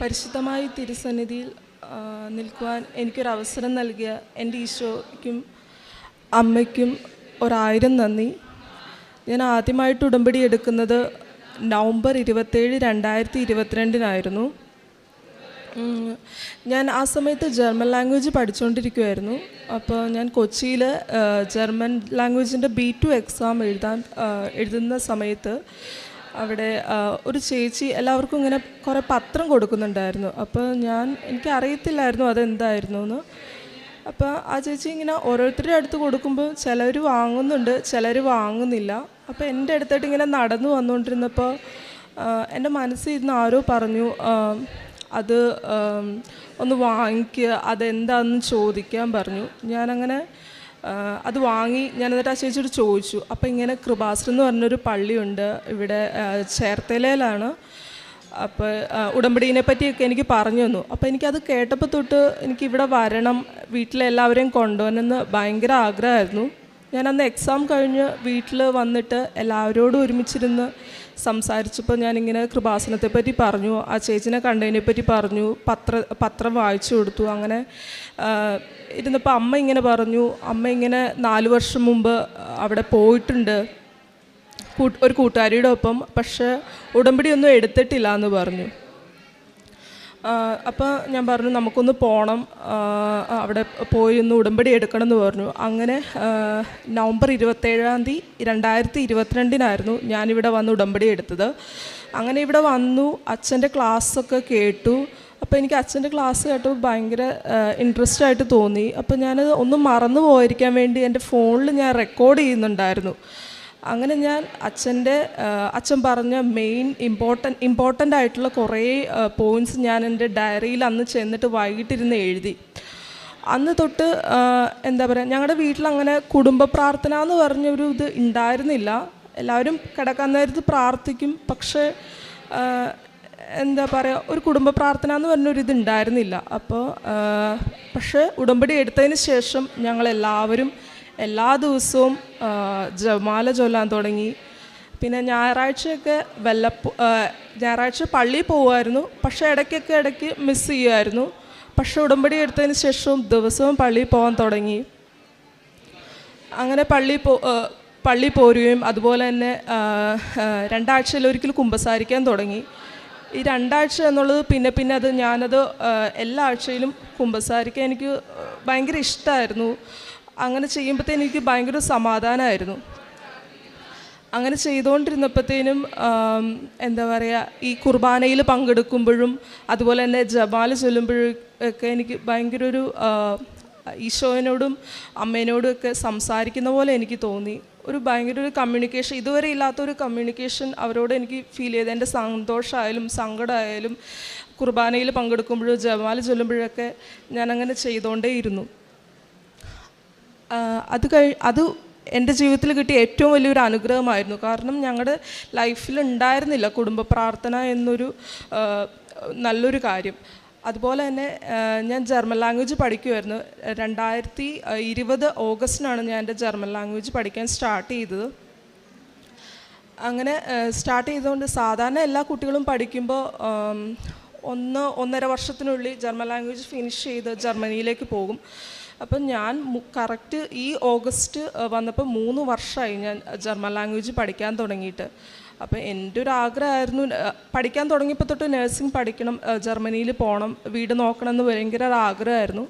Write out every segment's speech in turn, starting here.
പരിശുദ്ധമായി തിരുസന്നിധിയിൽ നിൽക്കുവാൻ എനിക്കൊരവസരം നൽകിയ എന്റെ ഈശോയ്ക്കും അമ്മയ്ക്കും ഒരായിരം നന്ദി. ഞാൻ ആദ്യമായിട്ട് ഉടമ്പടി എടുക്കുന്നത് നവംബർ ഇരുപത്തേഴ് രണ്ടായിരത്തി ഇരുപത്തിരണ്ടിനായിരുന്നു ഞാൻ ആ സമയത്ത് ജർമ്മൻ ലാംഗ്വേജ് പഠിച്ചുകൊണ്ടിരിക്കുമായിരുന്നു അപ്പോൾ ഞാൻ കൊച്ചിയിൽ ജർമ്മൻ ലാംഗ്വേജിന്റെ ബി ടു എക്സാം എഴുതാൻ എഴുതുന്ന സമയത്ത് അവിടെ ഒരു ചേച്ചി എല്ലാവർക്കും ഇങ്ങനെ കുറേ പത്രം കൊടുക്കുന്നുണ്ടായിരുന്നു. അപ്പോൾ ഞാൻ എനിക്ക് അറിയത്തില്ലായിരുന്നു അതെന്തായിരുന്നു എന്ന് അപ്പോൾ ആ ചേച്ചി ഇങ്ങനെ ഓരോരുത്തരുടെ അടുത്ത് കൊടുക്കുമ്പോൾ ചിലർ വാങ്ങുന്നുണ്ട് ചിലർ വാങ്ങുന്നില്ല. അപ്പോൾ എന്റെ അടുത്തായിട്ട് ഇങ്ങനെ നടന്നു വന്നുകൊണ്ടിരുന്നപ്പോൾ എന്റെ മനസ്സിൽ ഇരുന്ന് ആരോ പറഞ്ഞു അത് ഒന്ന് വാങ്ങിക്കുക അതെന്താണെന്ന് ചോദിക്കാൻ പറഞ്ഞു. ഞാനങ്ങനെ അത് വാങ്ങി ഞാൻ എന്നിട്ട് ആ ചേച്ചിയോട് ചോദിച്ചു അപ്പോൾ ഇങ്ങനെ കൃപാശ്രം എന്ന് പറഞ്ഞൊരു പള്ളിയുണ്ട് ഇവിടെ ചേർത്തലയിലാണ്. അപ്പോൾ ഉടമ്പടീനെ പറ്റിയൊക്കെ എനിക്ക് പറഞ്ഞു തന്നു. അപ്പോൾ എനിക്കത് കേട്ടപ്പോൾ തൊട്ട് എനിക്ക് ഇവിടെ വരണം വീട്ടിലെല്ലാവരെയും കൊണ്ടുവരണമെന്ന് ഭയങ്കര ആഗ്രഹമായിരുന്നു. ഞാൻ അന്ന് എക്സാം കഴിഞ്ഞ് വീട്ടിൽ വന്നിട്ട് എല്ലാവരോടും ഒരുമിച്ചിരുന്ന് സംസാരിച്ചപ്പോൾ ഞാനിങ്ങനെ കൃപാസനത്തെ പറ്റി പറഞ്ഞു ആ ചേച്ചിനെ കണ്ടതിനെ പറ്റി പറഞ്ഞു പത്ര പത്രം വായിച്ചു കൊടുത്തു. അങ്ങനെ ഇരുന്നപ്പോൾ അമ്മ ഇങ്ങനെ പറഞ്ഞു അമ്മ ഇങ്ങനെ നാല് വർഷം മുമ്പ് അവിടെ പോയിട്ടുണ്ട്. ഒരു കൂട്ടുകാരിയുടെ ഒപ്പം പക്ഷേ ഉടമ്പടിയൊന്നും എടുത്തിട്ടില്ല എന്ന് പറഞ്ഞു. അപ്പോൾ ഞാൻ പറഞ്ഞു നമുക്കൊന്ന് പോകണം അവിടെ പോയി ഒന്ന് ഉടമ്പടി എടുക്കണം എന്ന് പറഞ്ഞു. അങ്ങനെ നവംബർ ഇരുപത്തേഴാം തീയതി രണ്ടായിരത്തി ഇരുപത്തിരണ്ടിനായിരുന്നു ഞാനിവിടെ വന്ന് ഉടമ്പടി എടുത്തത്. അങ്ങനെ ഇവിടെ വന്നു അച്ഛന്റെ ക്ലാസ്സൊക്കെ കേട്ടു. അപ്പോൾ എനിക്ക് അച്ഛന്റെ ക്ലാസ് കേട്ടപ്പോൾ ഭയങ്കര ഇൻട്രസ്റ്റ് ആയിട്ട് തോന്നി. അപ്പോൾ ഞാനത് ഒന്നും മറന്നു പോയിരിക്കാൻ വേണ്ടി എന്റെ ഫോണിൽ ഞാൻ റെക്കോർഡ് ചെയ്യുന്നുണ്ടായിരുന്നു. അങ്ങനെ ഞാൻ അച്ഛന്റെ അച്ഛൻ പറഞ്ഞ മെയിൻ ഇമ്പോർട്ടന്റ് ഇമ്പോർട്ടന്റ് ആയിട്ടുള്ള കുറേ പോയിന്റ്സ് ഞാൻ എന്റെ ഡയറിയിൽ അന്ന് ചെന്നിട്ട് വൈകിട്ടിരുന്ന് എഴുതി. അന്ന് തൊട്ട് എന്താ പറയുക ഞങ്ങളുടെ വീട്ടിൽ അങ്ങനെ കുടുംബ പ്രാർത്ഥന എന്ന് പറഞ്ഞൊരു ഇത് ഉണ്ടായിരുന്നില്ല എല്ലാവരും കിടക്കാൻ നേരത്ത് പ്രാർത്ഥിക്കും. പക്ഷേ എന്താ പറയുക ഒരു കുടുംബ പ്രാർത്ഥന എന്ന് പറഞ്ഞൊരു ഇത് ഉണ്ടായിരുന്നില്ല അപ്പോൾ പക്ഷേ ഉടമ്പടി എടുത്തതിന് ശേഷം ഞങ്ങളെല്ലാവരും എല്ലാ ദിവസവും ജമാല ചൊല്ലാൻ തുടങ്ങി. പിന്നെ ഞായറാഴ്ചയൊക്കെ വല്ലപ്പോ ഞായറാഴ്ച പള്ളിയിൽ പോകുമായിരുന്നു പക്ഷേ ഇടയ്ക്കൊക്കെ ഇടയ്ക്ക് മിസ് ചെയ്യുമായിരുന്നു. പക്ഷേ ഉടമ്പടി എടുത്തതിന് ശേഷവും ദിവസവും പള്ളിയിൽ പോകാൻ തുടങ്ങി. അങ്ങനെ പള്ളി പോ പള്ളി പോരുകയും അതുപോലെ തന്നെ രണ്ടാഴ്ചയിൽ ഒരിക്കൽ കുമ്പസാരിക്കാൻ തുടങ്ങി. ഈ രണ്ടാഴ്ച എന്നുള്ളത് പിന്നെ പിന്നെ അത് ഞാനത് എല്ലാ ആഴ്ചയിലും കുമ്പസാരിക്കാൻ എനിക്ക് ഭയങ്കര ഇഷ്ടമായിരുന്നു. അങ്ങനെ ചെയ്യുമ്പോഴത്തേനും എനിക്ക് ഭയങ്കര സമാധാനമായിരുന്നു അങ്ങനെ ചെയ്തുകൊണ്ടിരുന്നപ്പോഴത്തേനും എന്താ പറയുക ഈ കുർബാനയിൽ പങ്കെടുക്കുമ്പോഴും അതുപോലെ തന്നെ ജമാൽ ചൊല്ലുമ്പോഴും ഒക്കെ എനിക്ക് ഭയങ്കര ഒരു ഈശോനോടും അമ്മേനോടും ഒക്കെ സംസാരിക്കുന്ന പോലെ എനിക്ക് തോന്നി. ഒരു ഭയങ്കര ഒരു കമ്മ്യൂണിക്കേഷൻ ഇതുവരെ ഇല്ലാത്തൊരു കമ്മ്യൂണിക്കേഷൻ അവരോട് എനിക്ക് ഫീൽ ചെയ്ത് എന്റെ സന്തോഷമായാലും സങ്കടമായാലും കുർബാനയിൽ പങ്കെടുക്കുമ്പോഴും ജമാൽ ചൊല്ലുമ്പോഴൊക്കെ ഞാനങ്ങനെ ചെയ്തുകൊണ്ടേയിരുന്നു അത് കഴി അത് എന്റെ ജീവിതത്തിൽ കിട്ടിയ ഏറ്റവും വലിയൊരു അനുഗ്രഹമായിരുന്നു. കാരണം ഞങ്ങളുടെ ലൈഫിൽ ഉണ്ടായിരുന്നില്ല കുടുംബ പ്രാർത്ഥന എന്നൊരു നല്ലൊരു കാര്യം. അതുപോലെ തന്നെ ഞാൻ ജർമ്മൻ ലാംഗ്വേജ് പഠിക്കുമായിരുന്നു രണ്ടായിരത്തി ഇരുപത് ഓഗസ്റ്റിനാണ് ഞാൻ എന്റെ ജർമ്മൻ ലാംഗ്വേജ് പഠിക്കാൻ സ്റ്റാർട്ട് ചെയ്തത്. അങ്ങനെ സ്റ്റാർട്ട് ചെയ്തുകൊണ്ട് സാധാരണ എല്ലാ കുട്ടികളും പഠിക്കുമ്പോൾ ഒന്ന് ഒന്നര വർഷത്തിനുള്ളിൽ ജർമ്മൻ ലാംഗ്വേജ് ഫിനിഷ് ചെയ്ത് ജർമ്മനിയിലേക്ക് പോകും. അപ്പം ഞാൻ കറക്റ്റ് ഈ ഓഗസ്റ്റ് വന്നപ്പോൾ മൂന്ന് വർഷമായി ഞാൻ ജർമ്മൻ ലാംഗ്വേജ് പഠിക്കാൻ തുടങ്ങിയിട്ട്. അപ്പം എന്റെ ഒരു ആഗ്രഹമായിരുന്നു പഠിക്കാൻ തുടങ്ങിയപ്പോൾ തൊട്ട് നഴ്സിംഗ് പഠിക്കണം ജർമ്മനിയിൽ പോകണം വീട് നോക്കണം എന്ന് ഭയങ്കര ഒരു ആഗ്രഹമായിരുന്നു.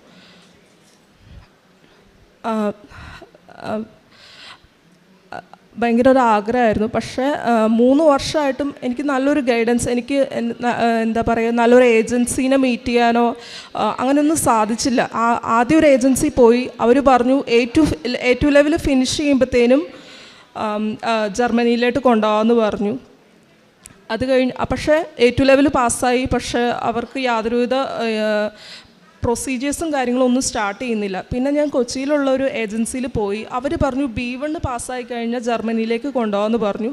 ഭയങ്കര ഒരു ആഗ്രഹമായിരുന്നു. പക്ഷേ മൂന്ന് വർഷമായിട്ടും എനിക്ക് നല്ലൊരു ഗൈഡൻസ് എനിക്ക് എന്താ പറയുക നല്ലൊരു ഏജൻസീനെ മീറ്റ് ചെയ്യാനോ അങ്ങനെയൊന്നും സാധിച്ചില്ല. ആദ്യം ഒരു ഏജൻസി പോയി. അവർ പറഞ്ഞു A two A two level finish ചെയ്യുമ്പോഴത്തേനും ജർമ്മനിയിലോട്ട് കൊണ്ടുപോകാമെന്ന് പറഞ്ഞു. അത് കഴിഞ്ഞ് പക്ഷേ എ ടു ലെവൽ പാസ്സായി പക്ഷേ അവർക്ക് യാതൊരുവിധ പ്രൊസീജിയേഴ്സും കാര്യങ്ങളും ഒന്നും സ്റ്റാർട്ട് ചെയ്യുന്നില്ല. പിന്നെ ഞാൻ കൊച്ചിയിലുള്ള ഒരു ഏജൻസിയിൽ പോയി. അവർ പറഞ്ഞു ബി വണ് പാസ്സായി കഴിഞ്ഞാൽ ജർമ്മനിയിലേക്ക് കൊണ്ടുപോകാമെന്ന് പറഞ്ഞു.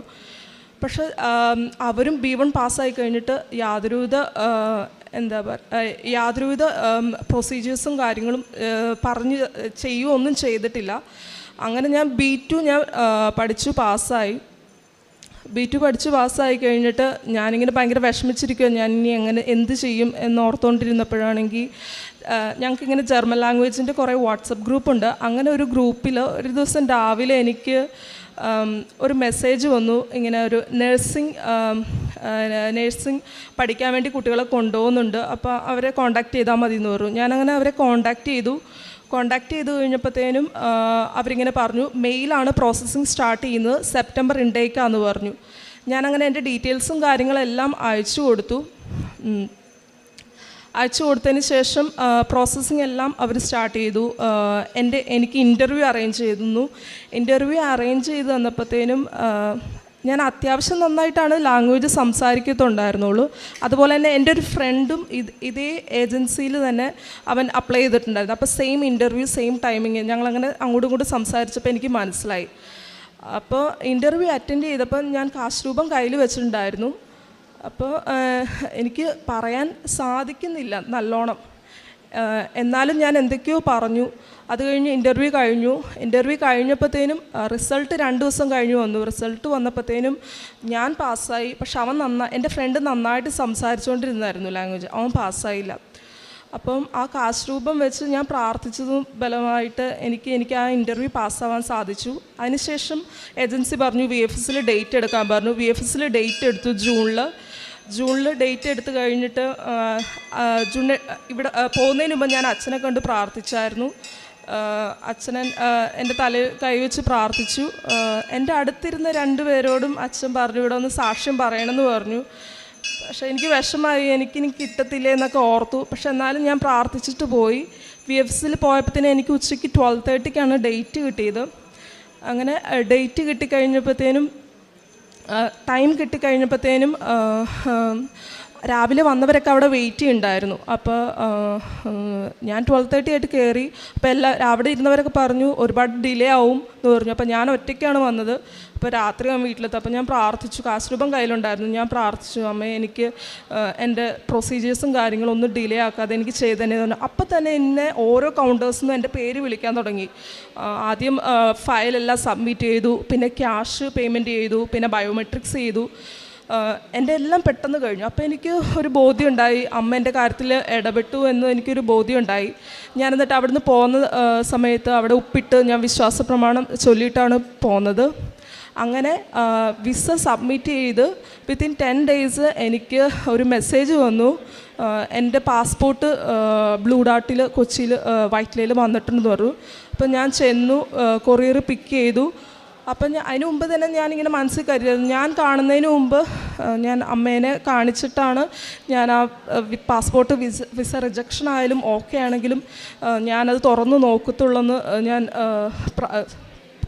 പക്ഷെ അവരും ബി വൺ പാസ്സായി കഴിഞ്ഞിട്ട് യാതൊരുവിധ എന്താ പറയുക യാതൊരുവിധ പ്രൊസീജിയേഴ്സും കാര്യങ്ങളും പറഞ്ഞ് ചെയ്യുകയൊന്നും ചെയ്തിട്ടില്ല. അങ്ങനെ ഞാൻ ബി ടു ഞാൻ പഠിച്ചു പാസ്സായി ബി ടു പഠിച്ച് പാസ്സായി കഴിഞ്ഞിട്ട് ഞാനിങ്ങനെ ഭയങ്കര വിഷമിച്ചിരിക്കുകയാണ് ഞാൻ ഇനി എങ്ങനെ എന്ത് ചെയ്യും എന്ന് ഓർത്തുകൊണ്ടിരുന്നപ്പോഴാണെങ്കിൽ ഞങ്ങൾക്കിങ്ങനെ ജർമ്മൻ ലാംഗ്വേജിന്റെ കുറേ വാട്സപ്പ് ഗ്രൂപ്പുണ്ട് അങ്ങനെ ഒരു ഗ്രൂപ്പിൽ ഒരു ദിവസം രാവിലെ എനിക്ക് ഒരു മെസ്സേജ് വന്നു. ഇങ്ങനെ ഒരു നഴ്സിംഗ് നേഴ്സിംഗ് പഠിക്കാൻ വേണ്ടി കുട്ടികളെ കൊണ്ടുപോകുന്നുണ്ട്. അപ്പോൾ അവരെ കോണ്ടാക്ട് ചെയ്താൽ മതി എന്ന് പറഞ്ഞു. ഞാനങ്ങനെ അവരെ കോണ്ടാക്ട് ചെയ്തു. കോണ്ടാക്ട് ചെയ്ത് കഴിഞ്ഞപ്പോഴത്തേനും അവരിങ്ങനെ പറഞ്ഞു മെയിലാണ് പ്രോസസ്സിങ് സ്റ്റാർട്ട് ചെയ്യുന്നത് സെപ്റ്റംബർ ഇൻടേക്കാന്ന് പറഞ്ഞു. ഞാനങ്ങനെ എന്റെ ഡീറ്റെയിൽസും കാര്യങ്ങളെല്ലാം അയച്ചു കൊടുത്തു. അയച്ചു കൊടുത്തതിന് ശേഷം പ്രോസസ്സിങ് എല്ലാം അവർ സ്റ്റാർട്ട് ചെയ്തു. എന്റെ എനിക്ക് ഇന്റർവ്യൂ അറേഞ്ച് ചെയ്തിരുന്നു. ഇന്റർവ്യൂ അറേഞ്ച് ചെയ്ത് തന്നപ്പോഴത്തേനും ഞാൻ അത്യാവശ്യം നന്നായിട്ടാണ് ലാംഗ്വേജ് സംസാരിക്കത്തുണ്ടായിരുന്നുള്ളൂ. അതുപോലെ തന്നെ എന്റെ ഒരു ഫ്രണ്ടും ഇത് ഇതേ ഏജൻസിയിൽ തന്നെ അവൻ അപ്ലൈ ചെയ്തിട്ടുണ്ടായിരുന്നു. അപ്പോൾ സെയിം ഇന്റർവ്യൂ സെയിം ടൈമിങ് ഞങ്ങളങ്ങനെ അങ്ങോട്ടും ഇങ്ങോട്ടും സംസാരിച്ചപ്പോൾ എനിക്ക് മനസ്സിലായി. അപ്പോൾ ഇന്റർവ്യൂ അറ്റൻഡ് ചെയ്തപ്പോൾ ഞാൻ കാശ് രൂപം കയ്യിൽ വെച്ചിട്ടുണ്ടായിരുന്നു. അപ്പോൾ എനിക്ക് പറയാൻ സാധിക്കുന്നില്ല നല്ലോണം. എന്നാലും ഞാൻ എന്തൊക്കെയോ പറഞ്ഞു. അത് കഴിഞ്ഞ് ഇന്റർവ്യൂ കഴിഞ്ഞു. ഇന്റർവ്യൂ കഴിഞ്ഞപ്പോഴത്തേനും റിസൾട്ട് രണ്ട് ദിവസം കഴിഞ്ഞു വന്നു. റിസൾട്ട് വന്നപ്പോഴത്തേനും ഞാൻ പാസ്സായി. പക്ഷെ അവൻ നന്നാ എന്റെ ഫ്രണ്ട് നന്നായിട്ട് സംസാരിച്ചുകൊണ്ടിരുന്നായിരുന്നു ലാംഗ്വേജ് അവൻ പാസ്സായില്ല. അപ്പം ആ കാസ്റ്റ് രൂപം വെച്ച് ഞാൻ പ്രാർത്ഥിച്ചതും ബലമായിട്ട് എനിക്ക് എനിക്ക് ആ ഇന്റർവ്യൂ പാസ്സാവാൻ സാധിച്ചു. അതിനുശേഷം ഏജൻസി പറഞ്ഞു വി എഫ് എസിൽ ഡേറ്റ് എടുക്കാൻ പറഞ്ഞു. വി എഫ് എസിൽ ഡേറ്റ് എടുത്തു ജൂണിൽ ജൂണിൽ ഡേറ്റ് എടുത്തു കഴിഞ്ഞിട്ട് ജൂൺ ഇവിടെ പോകുന്നതിന് മുമ്പ് ഞാൻ അച്ഛനെ കണ്ട് പ്രാർത്ഥിച്ചായിരുന്നു. അച്ഛനെ എന്റെ തല കൈവച്ച് പ്രാർത്ഥിച്ചു. എന്റെ അടുത്തിരുന്ന രണ്ടുപേരോടും അച്ഛൻ പറഞ്ഞു ഇവിടെ ഒന്ന് സാക്ഷ്യം പറയണമെന്ന് പറഞ്ഞു. പക്ഷേ എനിക്ക് വിഷമായി എനിക്കിനി കിട്ടത്തില്ലേ എന്നൊക്കെ ഓർത്തു. പക്ഷെ എന്നാലും ഞാൻ പ്രാർത്ഥിച്ചിട്ട് പോയി. വി എഫ് സിയിൽ പോയപ്പോഴത്തേനും എനിക്ക് ഉച്ചയ്ക്ക് ട്വൽവ് തേർട്ടിക്കാണ് ഡേറ്റ് കിട്ടിയത്. അങ്ങനെ ഡേറ്റ് കിട്ടിക്കഴിഞ്ഞപ്പോഴത്തേനും ടൈം കിട്ടിക്കഴിഞ്ഞപ്പോഴത്തേനും രാവിലെ വന്നവരൊക്കെ അവിടെ വെയിറ്റ് ചെയ്യുന്നുണ്ടായിരുന്നു. അപ്പോൾ ഞാൻ ട്വൽവ് തേർട്ടി ആയിട്ട് കയറി അപ്പോൾ എല്ലാ അവിടെ ഇരുന്നവരൊക്കെ പറഞ്ഞു ഒരുപാട് ഡിലേ ആവും എന്ന് പറഞ്ഞു. അപ്പോൾ ഞാൻ ഒറ്റയ്ക്കാണ് വന്നത്. അപ്പോൾ രാത്രി ഞാൻ വീട്ടിലെത്തി. അപ്പോൾ ഞാൻ പ്രാർത്ഥിച്ചു. കാശ് രൂപം കയ്യിലുണ്ടായിരുന്നു. ഞാൻ പ്രാർത്ഥിച്ചു അമ്മ എനിക്ക് എന്റെ പ്രൊസീജിയേഴ്സും കാര്യങ്ങളും ഒന്നും ഡിലേ ആക്കാതെ എനിക്ക് ചെയ്ത് തന്നെ പറഞ്ഞു. അപ്പോൾ തന്നെ എന്നെ ഓരോ കൗണ്ടേഴ്സിൽ എന്റെ പേര് വിളിക്കാൻ തുടങ്ങി. ആദ്യം ഫയലെല്ലാം സബ്മിറ്റ് ചെയ്തു. പിന്നെ ക്യാഷ് പേയ്മെന്റ് ചെയ്തു. പിന്നെ ബയോമെട്രിക്സ് ചെയ്തു. എന്റെ എല്ലാം പെട്ടെന്ന് കഴിഞ്ഞു. അപ്പോൾ എനിക്ക് ഒരു ബോധ്യം ഉണ്ടായി അമ്മ എന്റെ കാര്യത്തിൽ ഇടപെട്ടു എന്ന് എനിക്കൊരു ബോധ്യം ഉണ്ടായി ഞാൻ എന്നിട്ട് അവിടുന്ന് പോകുന്ന സമയത്ത് അവിടെ ഉപ്പിട്ട് ഞാൻ വിശ്വാസ പ്രമാണം ചൊല്ലിയിട്ടാണ് പോകുന്നത്. അങ്ങനെ വിസ സബ്മിറ്റ് ചെയ്ത് വിത്തിൻ ടെൻ ഡേയ്സ് എനിക്ക് ഒരു മെസ്സേജ് വന്നു. എന്റെ പാസ്പോർട്ട് ബ്ലൂ ഡാർട്ടിൽ കൊച്ചിയിൽ വൈറ്റ്ലയിൽ വന്നിട്ടുണ്ടെന്ന് പറഞ്ഞു. അപ്പോൾ ഞാൻ ചെന്നു കൊറിയർ പിക്ക് ചെയ്തു. അപ്പം ഞാൻ അതിന് മുമ്പ് തന്നെ ഞാനിങ്ങനെ മനസ്സിൽ കരുതിയത് ഞാൻ കാണുന്നതിന് മുമ്പ് ഞാൻ അമ്മേനെ കാണിച്ചിട്ടാണ് ഞാൻ ആ പാസ്പോർട്ട് വിസ വിസ റിജക്ഷൻ ആയാലും ഓക്കെ ആണെങ്കിലും ഞാനത് തുറന്നു നോക്കത്തുള്ളെന്ന് ഞാൻ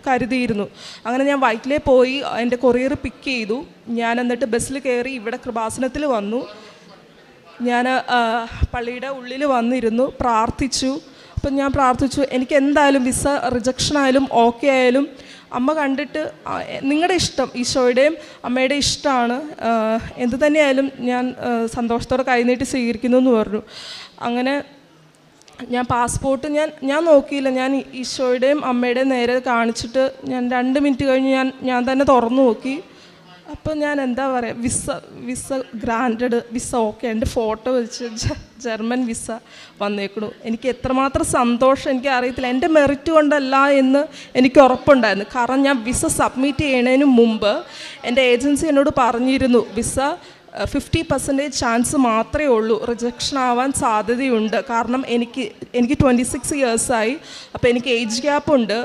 കരുതിയിരുന്നു. അങ്ങനെ ഞാൻ വൈറ്റിലേ പോയി എന്റെ കൊറിയർ പിക്ക് ചെയ്തു. ഞാൻ എന്നിട്ട് ബസ്സിൽ കയറി ഇവിടെ കൃപാസനത്തിൽ വന്നു. ഞാൻ പള്ളിയുടെ ഉള്ളിൽ വന്നിരുന്നു പ്രാർത്ഥിച്ചു. അപ്പം ഞാൻ പ്രാർത്ഥിച്ചു എനിക്ക് എന്തായാലും വിസ റിജക്ഷൻ ആയാലും ഓക്കെ ആയാലും അമ്മ കണ്ടിട്ട് നിങ്ങളുടെ ഇഷ്ടം ഈശോയുടെയും അമ്മയുടെ ഇഷ്ടമാണ് എന്തു തന്നെയായാലും ഞാൻ സന്തോഷത്തോടെ കൈനീട്ടി സ്വീകരിക്കുന്നു എന്ന് പറഞ്ഞു. അങ്ങനെ ഞാൻ പാസ്പോർട്ട് ഞാൻ ഞാൻ നോക്കിയില്ല. ഞാൻ ഈശോയുടെയും അമ്മയുടെയും നേരെ കാണിച്ചിട്ട് ഞാൻ രണ്ട് മിനിറ്റ് കഴിഞ്ഞ് ഞാൻ ഞാൻ തന്നെ തുറന്നു നോക്കി. അപ്പോൾ ഞാൻ എന്താ പറയുക visa visa granted visa okay എന്റെ ഫോട്ടോ വെച്ച് ജർമ്മൻ വിസ വന്നേക്കണു. എനിക്ക് എത്രമാത്രം സന്തോഷം എനിക്ക് അറിയത്തില്ല. എന്റെ മെറിറ്റ് കൊണ്ടല്ല എന്ന് എനിക്ക് ഉറപ്പുണ്ടായിരുന്നു. കാരണം ഞാൻ വിസ സബ്മിറ്റ് ചെയ്യണതിന് മുമ്പ് എന്റെ ഏജൻസി എന്നോട് പറഞ്ഞിരുന്നു വിസ ഫിഫ്റ്റി പെർസെന്റേജ് ചാൻസ് മാത്രമേ ഉള്ളൂ റിജക്ഷൻ ആവാൻ സാധ്യതയുണ്ട്. കാരണം എനിക്ക് എനിക്ക് ട്വന്റി സിക്സ് ഇയേഴ്സായി അപ്പോൾ എനിക്ക് ഏജ് ഗ്യാപ്പ് ഉണ്ട്.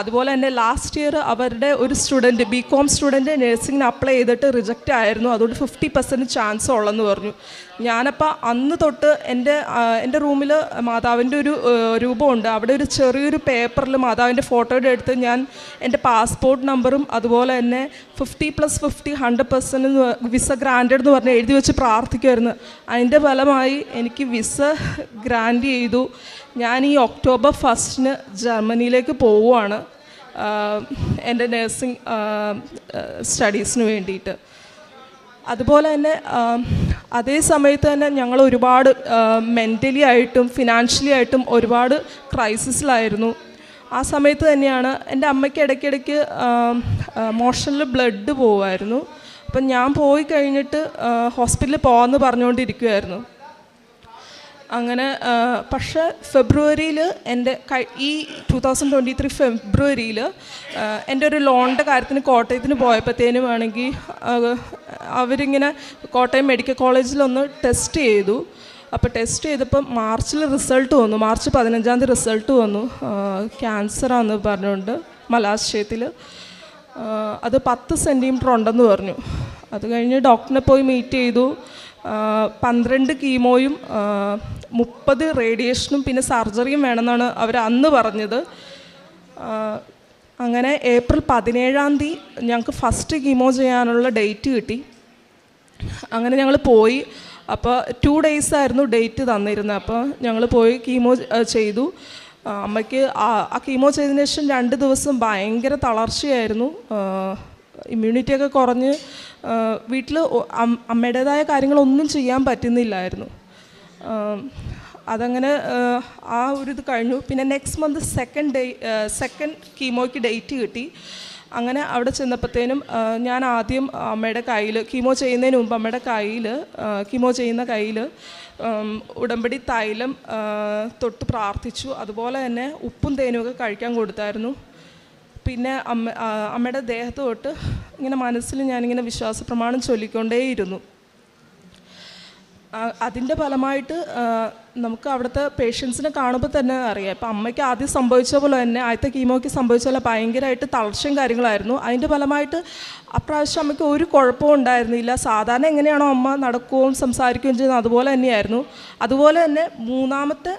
അതുപോലെ തന്നെ ലാസ്റ്റ് ഇയർ അവരുടെ ഒരു സ്റ്റുഡന്റ് ബി കോം സ്റ്റുഡന്റ് നഴ്സിംഗിന് അപ്ലൈ ചെയ്തിട്ട് റിജക്റ്റ് ആയിരുന്നു. അതുകൊണ്ട് ഫിഫ്റ്റി പെർസെന്റ് ചാൻസ് ഉള്ളെന്ന് പറഞ്ഞു. ഞാനപ്പോൾ അന്ന് തൊട്ട് എന്റെ എന്റെ റൂമിൽ മാതാവിന്റെ ഒരു രൂപമുണ്ട്. അവിടെ ഒരു ചെറിയൊരു പേപ്പറിൽ മാതാവിന്റെ ഫോട്ടോയുടെ എടുത്ത് ഞാൻ എന്റെ പാസ്പോർട്ട് നമ്പറും അതുപോലെ തന്നെ fifty plus fifty hundred percent visa granted എന്ന് പറഞ്ഞ് എഴുതി വെച്ച് പ്രാർത്ഥിക്കുമായിരുന്നു അതിന്റെ ഫലമായി എനിക്ക് വിസ ഗ്രാൻഡ് ചെയ്തു. ഞാൻ ഈ ഒക്ടോബർ ഫസ്റ്റിന് ജർമ്മനിയിലേക്ക് പോവുകയാണ് എന്റെ നഴ്സിംഗ് സ്റ്റഡീസിന് വേണ്ടിയിട്ട്. അതുപോലെ തന്നെ അതേ സമയത്ത് തന്നെ ഞങ്ങൾ ഒരുപാട് മെന്റലി ആയിട്ടും ഫിനാൻഷ്യലി ആയിട്ടും ഒരുപാട് ക്രൈസിസിലായിരുന്നു ആ സമയത്ത് തന്നെയാണ് എന്റെ അമ്മയ്ക്ക് ഇടയ്ക്കിടയ്ക്ക് മോഷനിൽ ബ്ലഡ് പോവുമായിരുന്നു. അപ്പം ഞാൻ പോയി കഴിഞ്ഞിട്ട് ഹോസ്പിറ്റലിൽ പോകാമെന്ന് പറഞ്ഞുകൊണ്ടിരിക്കുമായിരുന്നു അങ്ങനെ പക്ഷെ ഫെബ്രുവരിയിൽ എന്റെ ഈ ടു തൗസൻഡ് ട്വന്റി ത്രീ ഫെബ്രുവരിയിൽ എന്റെ ഒരു ലോണിന്റെ കാര്യത്തിന് കോട്ടയത്തിന് പോയപ്പോഴത്തേനും ആണെങ്കിൽ അവരിങ്ങനെ കോട്ടയം മെഡിക്കൽ കോളേജിലൊന്ന് ടെസ്റ്റ് ചെയ്തു. അപ്പോൾ ടെസ്റ്റ് ചെയ്തപ്പോൾ മാർച്ചിൽ റിസൾട്ട് വന്നു. മാർച്ച് പതിനഞ്ചാം തീയതി റിസൾട്ട് വന്നു. ക്യാൻസറാന്ന് പറഞ്ഞുകൊണ്ട് മലാശയത്തിൽ അത് പത്ത് സെന്റിമീറ്റർ ഉണ്ടെന്ന് പറഞ്ഞു. അത് കഴിഞ്ഞ് ഡോക്ടറിനെ പോയി മീറ്റ് ചെയ്തു. പന്ത്രണ്ട് കീമോയും മുപ്പത് റേഡിയേഷനും പിന്നെ സർജറിയും വേണമെന്നാണ് അവർ അന്ന് പറഞ്ഞത്. അങ്ങനെ ഏപ്രിൽ പതിനേഴാം തീയതി ഞങ്ങൾക്ക് ഫസ്റ്റ് കീമോ ചെയ്യാനുള്ള ഡേറ്റ് കിട്ടി. അങ്ങനെ ഞങ്ങൾ പോയി. അപ്പോൾ ടു ഡേയ്സ് ആയിരുന്നു ഡേറ്റ് തന്നിരുന്നത്. അപ്പോൾ ഞങ്ങൾ പോയി കീമോ ചെയ്തു. അമ്മയ്ക്ക് ആ കീമോ ചെയ്തതിന് ശേഷം രണ്ട് ദിവസം ഭയങ്കര തളർച്ചയായിരുന്നു. ഇമ്മ്യൂണിറ്റി ഒക്കെ കുറഞ്ഞ് വീട്ടിൽ അമ്മയുടേതായ കാര്യങ്ങളൊന്നും ചെയ്യാൻ പറ്റുന്നില്ലായിരുന്നു. അതങ്ങനെ ആ, ഒരു ഇത് കഴിഞ്ഞു. പിന്നെ next month second day second കീമോയ്ക്ക് date കിട്ടി. അങ്ങനെ അവിടെ ചെന്നപ്പോഴത്തേനും ഞാൻ ആദ്യം അമ്മയുടെ കയ്യിൽ കീമോ ചെയ്യുന്നതിന് മുമ്പ് അമ്മയുടെ കയ്യിൽ കീമോ ചെയ്യുന്ന കയ്യിൽ ഉടമ്പടി തൈലം തൊട്ട് പ്രാർത്ഥിച്ചു. അതുപോലെ തന്നെ ഉപ്പും തേനും ഒക്കെ കഴിക്കാൻ കൊടുത്തായിരുന്നു. പിന്നെ അമ്മ അമ്മയുടെ ദേഹത്ത് തൊട്ട് ഇങ്ങനെ മനസ്സിൽ ഞാനിങ്ങനെ വിശ്വാസ പ്രമാണം ചൊല്ലിക്കൊണ്ടേയിരുന്നു അതിന്റെ ഫലമായിട്ട് നമുക്ക് അവിടുത്തെ പേഷ്യൻസിനെ കാണുമ്പോൾ തന്നെ അറിയാം. ഇപ്പം അമ്മയ്ക്ക് ആദ്യം സംഭവിച്ച പോലെ തന്നെ ആദ്യത്തെ കീമോയ്ക്ക് സംഭവിച്ച പോലെ ഭയങ്കരമായിട്ട് തളർച്ചയും കാര്യങ്ങളായിരുന്നു. അതിന്റെ ഫലമായിട്ട് അപ്രാവശ്യം അമ്മയ്ക്ക് ഒരു കുഴപ്പവും ഉണ്ടായിരുന്നില്ല. സാധാരണ എങ്ങനെയാണോ അമ്മ നടക്കുകയും സംസാരിക്കുകയും ചെയ്യുന്നത് അതുപോലെ തന്നെയായിരുന്നു. അതുപോലെ തന്നെ മൂന്നാമത്തെ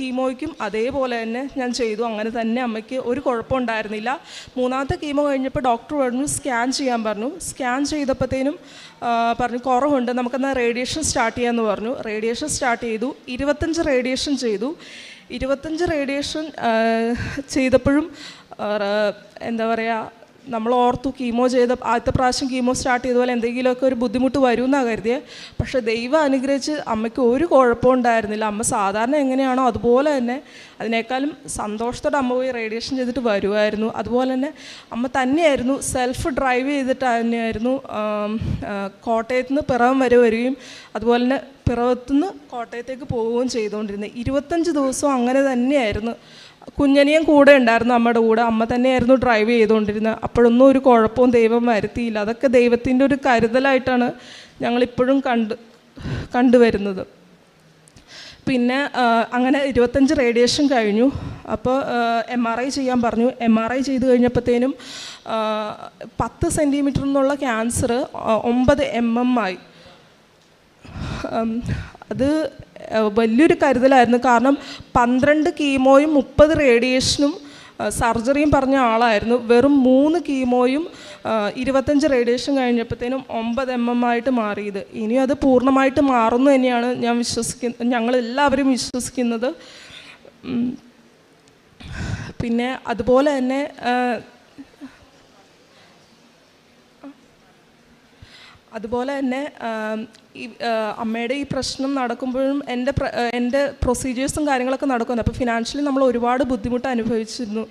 കീമോയ്ക്കും അതേപോലെ തന്നെ ഞാൻ ചെയ്തു. അങ്ങനെ തന്നെ അമ്മയ്ക്ക് ഒരു കുഴപ്പം ഉണ്ടായിരുന്നില്ല. മൂന്നാമത്തെ കീമോ കഴിഞ്ഞപ്പോൾ ഡോക്ടർ പറഞ്ഞു സ്കാൻ ചെയ്യാൻ പറഞ്ഞു. സ്കാൻ ചെയ്തപ്പോഴത്തേനും പറഞ്ഞു കുറവുണ്ട്. നമുക്കെന്നാൽ റേഡിയേഷൻ സ്റ്റാർട്ട് ചെയ്യാമെന്ന് പറഞ്ഞു. റേഡിയേഷൻ സ്റ്റാർട്ട് ചെയ്തു. ഇരുപത്തഞ്ച് റേഡിയേഷൻ ചെയ്തു. ഇരുപത്തഞ്ച് റേഡിയേഷൻ ചെയ്തപ്പോഴും എന്താ പറയുക നമ്മൾ ഓർത്തു കീമോ ചെയ്ത ആദ്യത്തെ പ്രാവശ്യം കീമോ സ്റ്റാർട്ട് ചെയ്തപോലെ എന്തെങ്കിലുമൊക്കെ ഒരു ബുദ്ധിമുട്ട് വരുമെന്നാണ് കരുതിയത് പക്ഷേ ദൈവം അനുഗ്രഹിച്ച് അമ്മയ്ക്ക് ഒരു കുഴപ്പവും ഉണ്ടായിരുന്നില്ല. അമ്മ സാധാരണ എങ്ങനെയാണോ അതുപോലെ തന്നെ അതിനേക്കാളും സന്തോഷത്തോടെ അമ്മ പോയി റേഡിയേഷൻ ചെയ്തിട്ട് വരുമായിരുന്നു അതുപോലെ തന്നെ അമ്മ തന്നെയായിരുന്നു സെൽഫ് ഡ്രൈവ് ചെയ്തിട്ട് തന്നെയായിരുന്നു കോട്ടയത്ത് നിന്ന് പിറവം വരെ വരികയും അതുപോലെ തന്നെ പിറവത്തു നിന്ന് കോട്ടയത്തേക്ക് പോവുകയും ചെയ്തുകൊണ്ടിരുന്നത്. ഇരുപത്തഞ്ച് ദിവസവും അങ്ങനെ തന്നെയായിരുന്നു. കുഞ്ഞനിയും കൂടെ ഉണ്ടായിരുന്നു അമ്മയുടെ കൂടെ. അമ്മ തന്നെയായിരുന്നു ഡ്രൈവ് ചെയ്തുകൊണ്ടിരുന്നത്. അപ്പോഴൊന്നും ഒരു കുഴപ്പവും ദൈവം വരുത്തിയില്ല. അതൊക്കെ ദൈവത്തിന്റെ ഒരു കരുതലായിട്ടാണ് ഞങ്ങളിപ്പോഴും കണ്ട് കണ്ടുവരുന്നത്. പിന്നെ അങ്ങനെ ഇരുപത്തഞ്ച് റേഡിയേഷൻ കഴിഞ്ഞു. അപ്പോൾ എം ആർ ഐ ചെയ്യാൻ പറഞ്ഞു. എം ആർ ഐ ചെയ്ത് കഴിഞ്ഞപ്പോഴത്തേനും പത്ത് സെന്റിമീറ്റർ എന്നുള്ള ക്യാൻസർ ഒമ്പത് എം എം ആയി. അത് വലിയൊരു കരുതലായിരുന്നു. കാരണം പന്ത്രണ്ട് കീമോയും മുപ്പത് റേഡിയേഷനും സർജറിയും പറഞ്ഞ ആളായിരുന്നു. വെറും മൂന്ന് കീമോയും ഇരുപത്തഞ്ച് റേഡിയേഷൻ കഴിഞ്ഞപ്പോഴത്തേനും ഒമ്പത് എം എം ആയിട്ട് മാറിയത്. ഇനിയും അത് പൂർണമായിട്ട് മാറുന്നു തന്നെയാണ് ഞാൻ വിശ്വസിക്കുന്നത് ഞങ്ങളെല്ലാവരും വിശ്വസിക്കുന്നത്. പിന്നെ അതുപോലെ തന്നെ അതുപോലെ തന്നെ ഈ അമ്മയുടെ ഈ പ്രശ്നം നടക്കുമ്പോഴും എന്റെ എന്റെ പ്രൊസീജിയേഴ്സും കാര്യങ്ങളൊക്കെ നടക്കുന്നു അപ്പോൾ ഫിനാൻഷ്യലി നമ്മൾ ഒരുപാട് ബുദ്ധിമുട്ട് അനുഭവിച്ചിരുന്നു.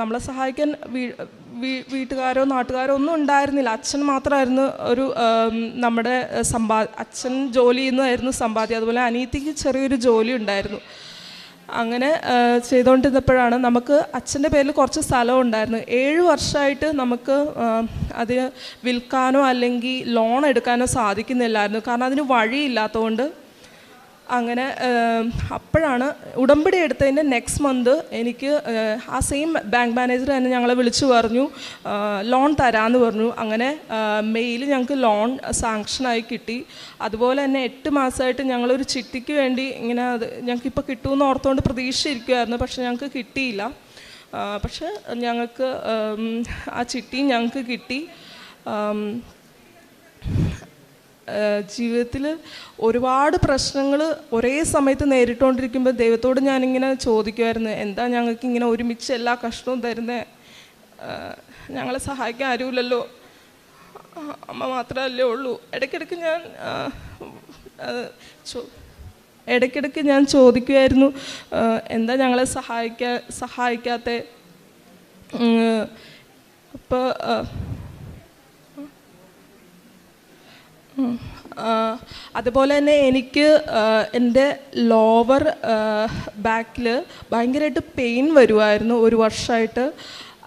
നമ്മളെ സഹായിക്കാൻ വീട്ടുകാരോ നാട്ടുകാരോ ഒന്നും ഉണ്ടായിരുന്നില്ല. അച്ഛൻ മാത്രമായിരുന്നു ഒരു നമ്മുടെ സമ്പാ അച്ഛൻ ജോലി ചെയ്യുന്നതായിരുന്നു സമ്പാദ്യം. അതുപോലെ അനീതിക്ക് ചെറിയൊരു ജോലി ഉണ്ടായിരുന്നു. അങ്ങനെ ചെയ്തുകൊണ്ടിരുന്നപ്പോഴാണ് നമുക്ക് അച്ഛന്റെ പേരിൽ കുറച്ച് സ്ഥലം ഉണ്ടായിരുന്നു. ഏഴ് വർഷമായിട്ട് നമുക്ക് അത് വിൽക്കാനോ അല്ലെങ്കിൽ ലോൺ എടുക്കാനോ സാധിക്കുന്നില്ലായിരുന്നു. കാരണം അതിന് വഴിയില്ലാത്തതുകൊണ്ട് അങ്ങനെ അപ്പോഴാണ് ഉടമ്പടി എടുത്തതിന്റെ നെക്സ്റ്റ് മന്ത് എനിക്ക് ആ, സെയിം ബാങ്ക് മാനേജർ തന്നെ ഞങ്ങളെ വിളിച്ചു പറഞ്ഞു ലോൺ തരാമെന്ന് പറഞ്ഞു. അങ്ങനെ മെയിൽ ഞങ്ങൾക്ക് ലോൺ സാങ്ഷനായി കിട്ടി. അതുപോലെ തന്നെ എട്ട് മാസമായിട്ട് ഞങ്ങളൊരു ചിട്ടിക്ക് വേണ്ടി ഇങ്ങനെ അത് ഞങ്ങൾക്ക് ഇപ്പോൾ കിട്ടുമെന്ന് ഓർത്തുകൊണ്ട് പ്രതീക്ഷിച്ചിരിക്കുമായിരുന്നു പക്ഷെ ഞങ്ങൾക്ക് കിട്ടിയില്ല. പക്ഷെ ഞങ്ങൾക്ക് ആ ചിട്ടിയും ഞങ്ങൾക്ക് കിട്ടി. ജീവിതത്തിൽ ഒരുപാട് പ്രശ്നങ്ങൾ ഒരേ സമയത്ത് നേരിട്ടുകൊണ്ടിരിക്കുമ്പോൾ ദൈവത്തോട് ഞാനിങ്ങനെ ചോദിക്കുമായിരുന്നു എന്താ ഞങ്ങൾക്ക് ഇങ്ങനെ ഒരുമിച്ച് എല്ലാ കഷ്ടവും തരുന്നത് ഞങ്ങളെ സഹായിക്കാൻ ആരുമില്ലല്ലോ? അമ്മ മാത്രമല്ലേ ഉള്ളൂ? ഇടയ്ക്കിടയ്ക്ക് ഞാൻ ഇടയ്ക്കിടയ്ക്ക് ഞാൻ ചോദിക്കുമായിരുന്നു എന്താ ഞങ്ങളെ സഹായിക്കാ സഹായിക്കാത്ത? അപ്പോൾ ഉം. ആ, അതുപോലെ തന്നെ എനിക്ക് എന്റെ ലോവർ ബാക്കിൽ ഭയങ്കരമായിട്ട് പെയിൻ വരുമായിരുന്നു ഒരു വർഷമായിട്ട്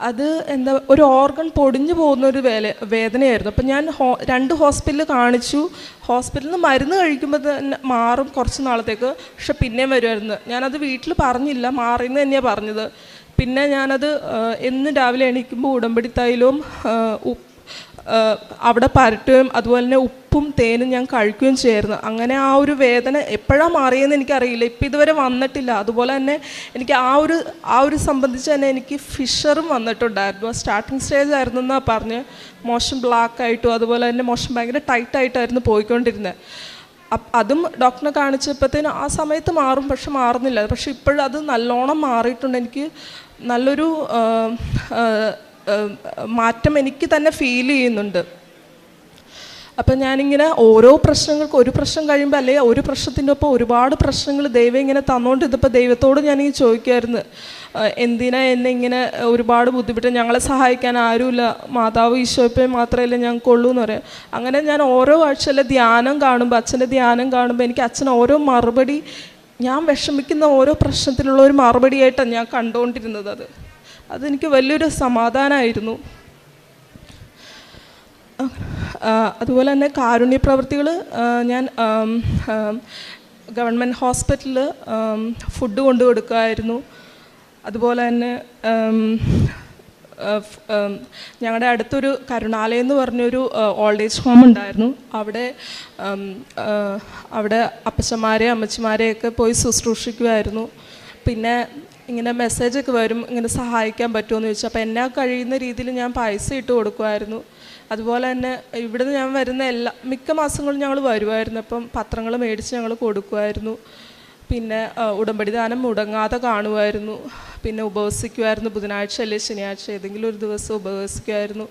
അത് എന്താ ഒരു ഓർഗൺ പൊടിഞ്ഞു പോകുന്ന ഒരു വേല വേദനയായിരുന്നു. അപ്പം ഞാൻ ഹോ രണ്ട് ഹോസ്പിറ്റലിൽ കാണിച്ചു. ഹോസ്പിറ്റലിൽ നിന്ന് മരുന്ന് കഴിക്കുമ്പോൾ തന്നെ മാറും കുറച്ച് നാളത്തേക്ക്. പക്ഷെ പിന്നെയും വരുമായിരുന്നു ഞാനത് വീട്ടിൽ പറഞ്ഞില്ല. മാറിയെന്ന് തന്നെയാണ് പറഞ്ഞത്. പിന്നെ ഞാനത് എന്നും രാവിലെ എണീക്കുമ്പോൾ ഉടമ്പടി തൈലവും ഉപ്പ് അവിടെ പരട്ടുകയും അതുപോലെ തന്നെ ഉപ്പും തേനും ഞാൻ കഴിക്കുകയും ചേർന്ന്. അങ്ങനെ ആ ഒരു വേദന എപ്പോഴാണ് മാറിയെന്ന് എനിക്കറിയില്ല. ഇപ്പം ഇതുവരെ വന്നിട്ടില്ല. അതുപോലെ തന്നെ എനിക്ക് ആ ഒരു ആ ഒരു സംബന്ധിച്ച് തന്നെ എനിക്ക് ഫിഷറും വന്നിട്ടുണ്ടായിരുന്നു. സ്റ്റാർട്ടിങ് സ്റ്റേജ് ആയിരുന്നു എന്നാണ് പറഞ്ഞ് മോശം ബ്ലാക്ക് ആയിട്ടും അതുപോലെ തന്നെ മോശം ഭയങ്കര ടൈറ്റ് ആയിട്ടായിരുന്നു പോയിക്കൊണ്ടിരുന്നത്. അതും ഡോക്ടറിനെ കാണിച്ചപ്പോഴത്തേനും ആ സമയത്ത് മാറും പക്ഷെ മാറുന്നില്ല. പക്ഷെ ഇപ്പോഴത് നല്ലോണം മാറിയിട്ടുണ്ട്. എനിക്ക് നല്ലൊരു മാറ്റം എനിക്ക് തന്നെ ഫീൽ ചെയ്യുന്നുണ്ട്. അപ്പം ഞാനിങ്ങനെ ഓരോ പ്രശ്നങ്ങൾക്ക് ഒരു പ്രശ്നം കഴിയുമ്പോൾ അല്ലെങ്കിൽ ഒരു പ്രശ്നത്തിന്റെ ഒപ്പം ഒരുപാട് പ്രശ്നങ്ങൾ ദൈവം ഇങ്ങനെ തന്നുകൊണ്ട് ഇതിപ്പോൾ ദൈവത്തോട് ഞാനീ ചോദിക്കുമായിരുന്നു എന്തിനാ എന്നെ ഇങ്ങനെ ഒരുപാട് ബുദ്ധിമുട്ട് ഞങ്ങളെ സഹായിക്കാൻ ആരുമില്ല മാതാവ് ഈശോപ്പെ മാത്രമല്ല ഞങ്ങൾക്കുള്ളൂ എന്ന് പറയാം. അങ്ങനെ ഞാൻ ഓരോ ആഴ്ചയിലെ ധ്യാനം കാണുമ്പോൾ അച്ഛന്റെ ധ്യാനം കാണുമ്പോൾ എനിക്ക് അച്ഛൻ ഓരോ മറുപടി ഞാൻ വിഷമിക്കുന്ന ഓരോ പ്രശ്നത്തിലുള്ള ഒരു മറുപടിയായിട്ടാണ് ഞാൻ കണ്ടുകൊണ്ടിരുന്നത് അത്. അതെനിക്ക് വലിയൊരു സമാധാനമായിരുന്നു അതുപോലെ തന്നെ കാരുണ്യ പ്രവൃത്തികൾ ഞാൻ ഗവൺമെന്റ് ഹോസ്പിറ്റലിൽ ഫുഡ് കൊണ്ടു കൊടുക്കുമായിരുന്നു അതുപോലെ തന്നെ ഞങ്ങളുടെ അടുത്തൊരു കരുണാലയം എന്ന് പറഞ്ഞൊരു ഓൾഡ് ഏജ് ഹോം ഉണ്ടായിരുന്നു. അവിടെ അവിടെ അപ്പച്ചന്മാരെ അമ്മച്ചിമാരെയൊക്കെ പോയി ശുശ്രൂഷിക്കുമായിരുന്നു. പിന്നെ ഇങ്ങനെ മെസ്സേജൊക്കെ വരും ഇങ്ങനെ സഹായിക്കാൻ പറ്റുമോ എന്ന് ചോദിച്ചു. അപ്പോൾ എന്നെ കഴിയുന്ന രീതിയിൽ ഞാൻ പൈസ ഇട്ട് കൊടുക്കുമായിരുന്നു. അതുപോലെ തന്നെ ഇവിടുന്ന് ഞാൻ വരുന്ന എല്ലാ മിക്ക മാസങ്ങളും ഞങ്ങൾ വരുമായിരുന്നു. അപ്പം പത്രങ്ങൾ മേടിച്ച് ഞങ്ങൾ കൊടുക്കുമായിരുന്നു. പിന്നെ ഉടമ്പടി ദാനം മുടങ്ങാതെ കാണുമായിരുന്നു. പിന്നെ ഉപവസിക്കുമായിരുന്നു. ബുധനാഴ്ച അല്ലെങ്കിൽ ശനിയാഴ്ച ഏതെങ്കിലും ഒരു ദിവസം ഉപവസിക്കുമായിരുന്നു.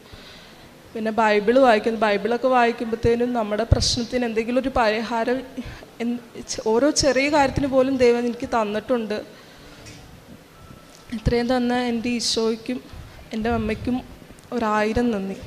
പിന്നെ ബൈബിൾ വായിക്കുന്നു. ബൈബിളൊക്കെ വായിക്കുമ്പോഴത്തേനും നമ്മുടെ പ്രശ്നത്തിന് എന്തെങ്കിലും ഒരു പരിഹാരം ഓരോ ചെറിയ കാര്യത്തിന് പോലും ദൈവം എനിക്ക് തന്നിട്ടുണ്ട്. ഇത്രയും തന്ന എന്റെ ഈശോയ്ക്കും എന്റെ അമ്മയ്ക്കും ഒരായിരം നന്ദി.